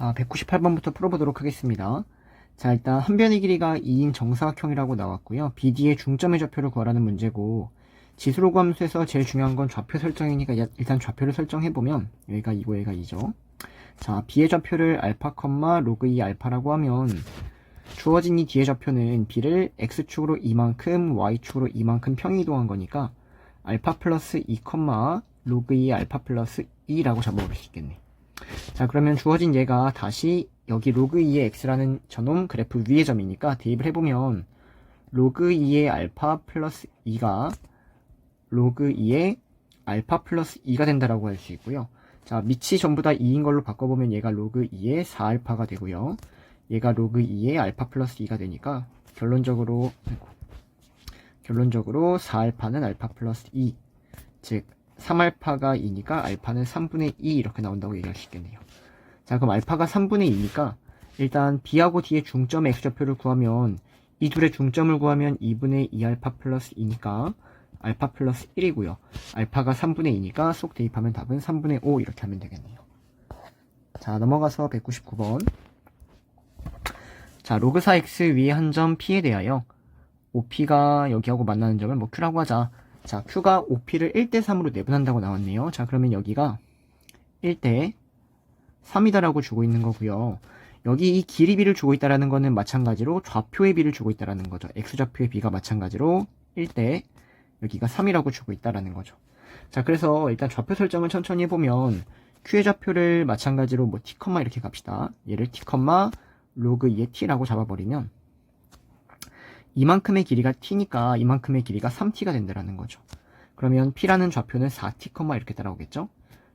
자, 198번부터 풀어보도록 하겠습니다. 자, 일단 한 변의 길이가 2인 정사각형이라고 나왔고요. BD의 중점의 좌표를 구하라는 문제고 지수로 함수에서 제일 중요한 건 좌표 설정이니까 야- 일단 좌표를 설정해보면 여기가 2고 여기가 2죠. 자, B의 좌표를 알파, 로그 2 알파라고 하면 주어진 이 뒤의 좌표는 B를 X축으로 이만큼, Y축으로 이만큼 평이 이동한 거니까 알파 플러스 2, 로그 2 알파 플러스 2라고 잡아버릴 수 있겠네. 자, 그러면 주어진 얘가 다시 여기 로그 2의 x라는 저놈 그래프 위의 점이니까 대입을 해보면 로그 2의 알파 플러스 2가 로그 2의 알파 플러스 2가 된다라고 할 수 있고요. 자, 밑이 전부 다 2인 걸로 바꿔보면 얘가 로그 2의 4알파가 되고요. 얘가 로그 2의 알파 플러스 2가 되니까 결론적으로 결론적으로 4알파는 알파 플러스 2, 즉 3알파가 2니까 알파는 3분의 2 이렇게 나온다고 얘기할 수 있겠네요. 자, 그럼 알파가 3분의 2니까 일단 B하고 D의 중점 X좌표를 구하면 이 둘의 중점을 구하면 2분의 2알파 플러스 2니까 알파 플러스 1이고요. 알파가 3분의 2니까 쏙 대입하면 답은 3분의 5 이렇게 하면 되겠네요. 자, 넘어가서 199번. 자, 로그 4x 위의 한점 P에 대하여 OP가 여기하고 만나는 점을 뭐 Q라고 하자. 자, Q가 OP를 1대 3으로 내분한다고 나왔네요. 자, 그러면 여기가 1대 3이다라고 주고 있는 거고요. 여기 이 길이 비를 주고 있다라는 거는 마찬가지로 좌표의 비를 주고 있다라는 거죠. x좌표의 비가 마찬가지로 1대 여기가 3이라고 주고 있다라는 거죠. 자, 그래서 일단 좌표 설정을 천천히 해보면 q의 좌표를 마찬가지로 뭐 t, 이렇게 갑시다. 얘를 t, 로그 2의 t라고 잡아버리면 이만큼의 길이가 t니까 이만큼의 길이가 3t가 된다라는 거죠. 그러면 p라는 좌표는 4t, 이렇게 따라오겠죠?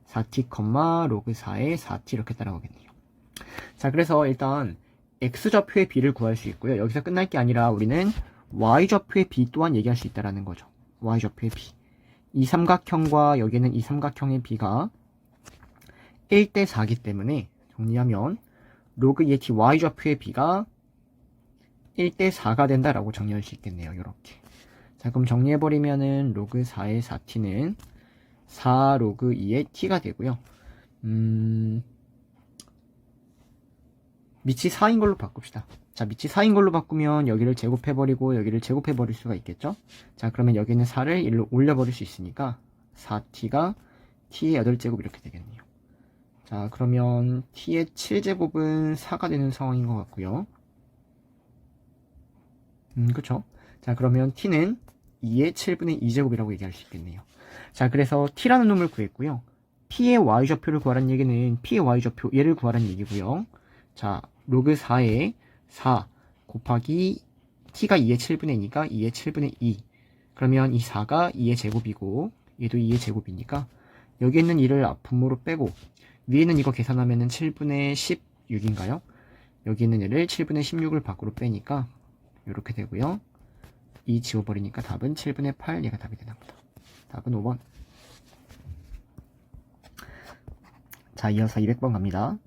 4t, 로그 4에 4t 이렇게 따라오겠네요. 자, 그래서 일단 x좌표의 b를 구할 수 있고요. 여기서 끝날 게 아니라 우리는 y좌표의 b 또한 얘기할 수 있다라는 거죠. y좌표의 b. 이 삼각형과 여기는 이 삼각형의 b가 1대 4기 때문에 정리하면 로그 2의 t y좌표의 b가 1대 4가 된다라고 정리할 수 있겠네요. 이렇게. 자, 그럼 정리해버리면은 로그 4의 4t는 4 로그 2의 t가 되고요. 음, 밑이 4인 걸로 바꿉시다. 자, 밑이 4인 걸로 바꾸면 여기를 제곱해버리고 여기를 제곱해버릴 수가 있겠죠? 자, 그러면 여기는 4를 1로 올려버릴 수 있으니까 4t가 t의 8제곱 이렇게 되겠네요. 자, 그러면 t의 7제곱은 4가 되는 상황인 것 같고요. 음, 그쵸? 자, 그러면 t는 2의 7분의 2제곱이라고 얘기할 수 있겠네요. 자, 그래서 t라는 놈을 구했고요. p의 y좌표를 구하라는 얘기는 p의 y좌표 얘를 구하라는 얘기고요. 자, 로그 4에 4 곱하기 t가 2의 7분의 2가 2의 7분의 2. 그러면 이 4가 2의 제곱이고 얘도 2의 제곱이니까 여기 있는 2를 앞분모로 빼고 위에는 이거 계산하면 은 7분의 16인가요? 여기 있는 얘를 7분의 16을 밖으로 빼니까 이렇게 되고요. 2 지워버리니까 답은 7분의 8 얘가 답이 되나 보다. 답은 5번. 자, 이어서 200번 갑니다.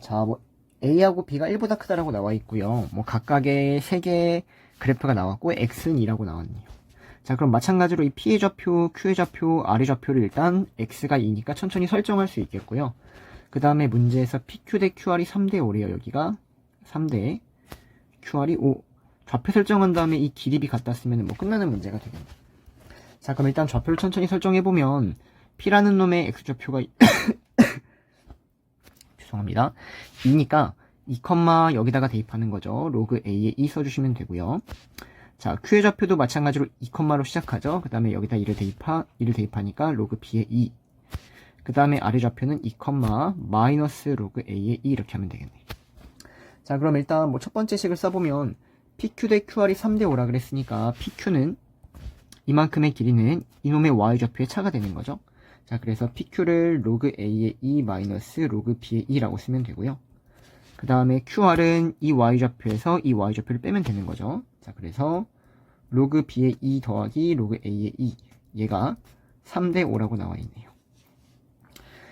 자, 뭐 A하고 B가 1보다 크다라고 나와 있고요. 뭐 각각의 3개의 그래프가 나왔고 X는 2라고 나왔네요. 자, 그럼 마찬가지로 이 P의 좌표, Q의 좌표, R의 좌표를 일단 X가 2니까 천천히 설정할 수 있겠고요. 그 다음에 문제에서 PQ 대 QR이 3대 5래요. 여기가 3대 QR이 5. 좌표 설정한 다음에 이 갖다 쓰면 뭐 끝나는 문제가 되겠네요. 자, 그럼 일단 좌표를 천천히 설정해보면 P라는 놈의 X좌표가 죄송합니다. 2니까 2, 여기다가 대입하는 거죠. 로그 A에 2 써주시면 되고요. 자, Q의 좌표도 마찬가지로 2로 시작하죠. 그 다음에 여기다 2를 대입하, 2를 대입하니까 로그 B에 2. 그 다음에 아래 좌표는 2, 마이너스 로그 A에 2 이렇게 하면 되겠네. 자, 그럼 일단 뭐 첫 번째 식을 써보면 PQ 대 QR이 3대 5라 그랬으니까 PQ는 이만큼의 길이는 이놈의 Y좌표의 차가 되는 거죠. 자, 그래서 PQ를 로그 A의 2 마이너스 로그 B의 2라고 쓰면 되고요. 그 다음에 QR은 이 Y좌표에서 이 Y좌표를 빼면 되는 거죠. 자, 그래서 로그 B의 2 더하기 로그 A의 2 얘가 3대 5라고 나와 있네요.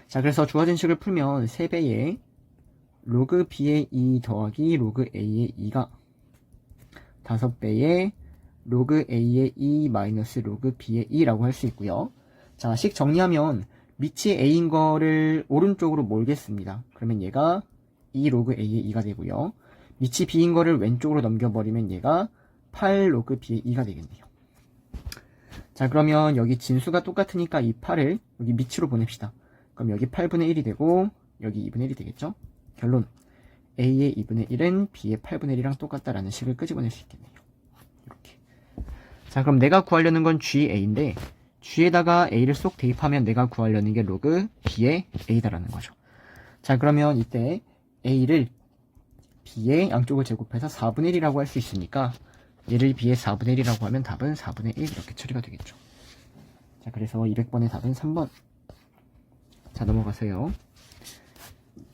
자, 그래서 주어진 식을 풀면 3배의 로그 B의 2 더하기 로그 A의 2가 5배의 로그 A의 2 마이너스 로그 B의 2라고 할 수 있고요. 자, 식 정리하면 밑이 a인 거를 오른쪽으로 몰겠습니다. 그러면 얘가 2 로그 a의 2가 되고요. 밑이 b인 거를 왼쪽으로 넘겨버리면 얘가 8 로그 b의 2가 되겠네요. 자 그러면 여기 진수가 똑같으니까 이 8을 여기 밑으로 보냅시다. 그럼 여기 8분의 1이 되고 여기 2분의 1이 되겠죠? 결론 a의 2분의 1은 b의 8분의 1이랑 똑같다라는 식을 끄집어낼 수 있겠네요. 이렇게. 자 그럼 내가 구하려는 건 GA인데 G에다가 A를 쏙 대입하면 내가 구하려는 게 로그 B의 A다라는 거죠. 자 그러면 이때 A를 B의 양쪽을 제곱해서 4분의 1이라고 할 수 있으니까 얘를 B의 4분의 1이라고 하면 답은 4분의 1 이렇게 처리가 되겠죠. 자 그래서 200번의 답은 3번. 자 넘어가세요.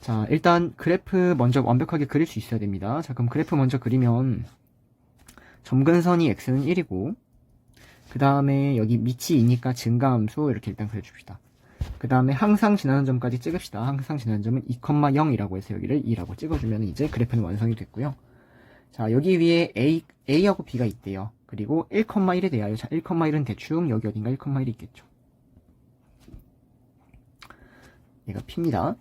자 일단 그래프 먼저 완벽하게 그릴 수 있어야 됩니다. 자 그럼 그래프 먼저 그리면 점근선이 x는 1이고 그 다음에 여기 밑이 2니까 증가함수 이렇게 일단 그려줍시다. 그 다음에 항상 지나는 점까지 찍읍시다. 항상 지나는 점은 2,0이라고 해서 여기를 2라고 찍어주면 이제 그래프는 완성이 됐고요. 자 여기 위에 A, A하고 B가 있대요. 그리고 1,1에 대하여 자 1,1은 대충 여기 어딘가 1,1이 있겠죠. 얘가 P입니다.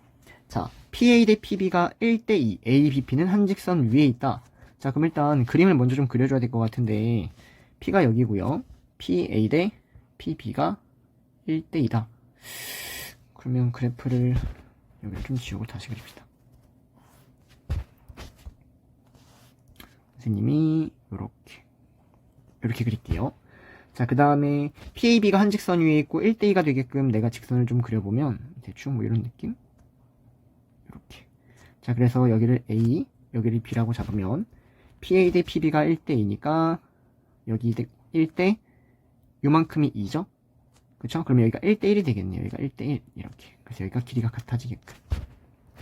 자, PA 대 PB가 1대2, A, B, P는 한 직선 위에 있다. 자, 그럼 일단 그림을 먼저 좀 그려줘야 될 것 같은데, P가 여기고요. PA 대 PB가 1대2다. 그러면 그래프를 여기를 좀 지우고 다시 그립시다. 선생님이 이렇게 이렇게 그릴게요. 자, 그 다음에 PAB가 한 직선 위에 있고 1대2가 되게끔 내가 직선을 좀 그려보면 대충 뭐 이런 느낌? 자, 그래서 여기를 A, 여기를 B라고 잡으면 PA 대 PB가 1대 2니까 여기 1대 요만큼이 2죠? 그쵸? 그러면 여기가 1대 1이 되겠네요. 여기가 1대 1 이렇게. 그래서 여기가 길이가 같아지게끔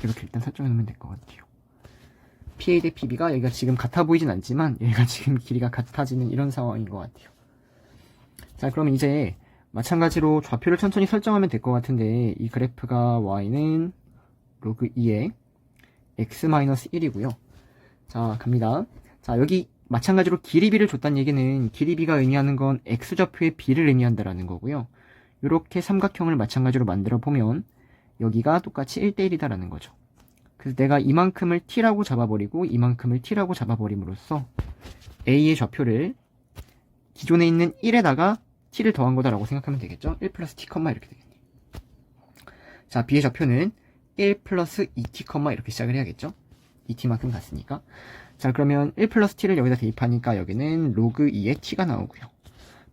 이렇게 일단 설정해 놓으면 될 것 같아요. PA 대 PB가 여기가 지금 같아 보이진 않지만 여기가 지금 길이가 같아지는 이런 상황인 것 같아요. 자, 그럼 이제 마찬가지로 좌표를 천천히 설정하면 될 것 같은데 이 그래프가 y는 로그 2에 x-1이고요. 자, 갑니다. 자, 여기 마찬가지로 길이비를 줬다는 얘기는 길이비가 의미하는 건 x좌표의 b를 의미한다라는 거고요. 이렇게 삼각형을 마찬가지로 만들어 보면 여기가 똑같이 1대1이다라는 거죠. 그래서 내가 이만큼을 t라고 잡아버리고 이만큼을 t라고 잡아버림으로써 a의 좌표를 기존에 있는 1에다가 t를 더한 거다라고 생각하면 되겠죠. 1 플러스 t, 이렇게 되겠네요. 자, b의 좌표는 1 플러스 2t, 이렇게 시작을 해야겠죠. 2t만큼 갔으니까. 자, 그러면 1 플러스 t를 여기다 대입하니까 여기는 로그 2의 t가 나오고요.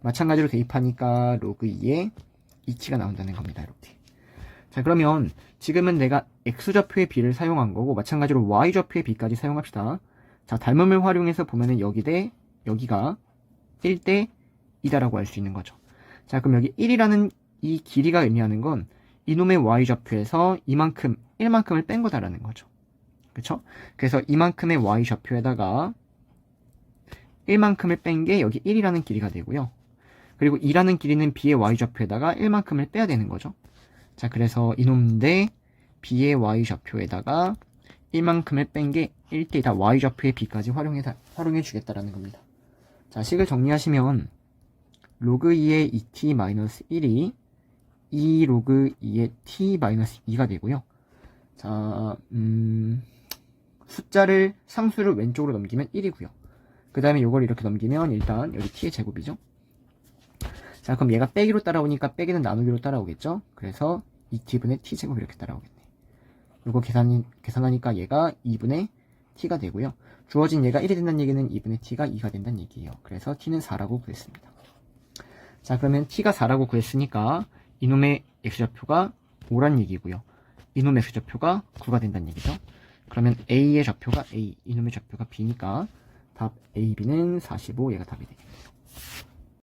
마찬가지로 대입하니까 로그 2의 2t가 나온다는 겁니다. 이렇게. 자, 그러면 지금은 내가 x좌표의 b를 사용한 거고 마찬가지로 y좌표의 b까지 사용합시다. 자, 닮음을 활용해서 보면은 여기 대 여기가 1대 2다라고 할 수 있는 거죠. 자, 그럼 여기 1이라는 이 길이가 의미하는 건 이놈의 y좌표에서 이만큼, 1만큼을 뺀 거다라는 거죠. 그쵸? 그래서 이만큼의 y좌표에다가 1만큼을 뺀 게 여기 1이라는 길이가 되고요. 그리고 2라는 길이는 b의 y좌표에다가 1만큼을 빼야 되는 거죠. 자, 그래서 이놈 대 b의 y좌표에다가 1만큼을 뺀 게 1대이다. y좌표의 b까지 활용해, 활용해 주겠다라는 겁니다. 자, 식을 정리하시면 로그 2의 2t-1이 2 로그 2의 t-2가 되고요. 자, 음, 숫자를 상수를 왼쪽으로 넘기면 1이고요. 그 다음에 요걸 이렇게 넘기면 일단 여기 t의 제곱이죠. 자, 그럼 얘가 빼기로 따라오니까 빼기는 나누기로 따라오겠죠. 그래서 2t분의 t제곱 이렇게 따라오겠네. 요거 계산, 계산하니까 얘가 2분의 t가 되고요. 주어진 얘가 1이 된다는 얘기는 2분의 t가 2가 된다는 얘기예요. 그래서 t는 4라고 구했습니다. 자, 그러면 t가 4라고 구했으니까 이놈의 x좌표가 5란 얘기고요. 이놈의 x좌표가 9가 된다는 얘기죠. 그러면 a의 좌표가 a, 이놈의 좌표가 b니까 답 a, b는 45, 얘가 답이 되겠네요.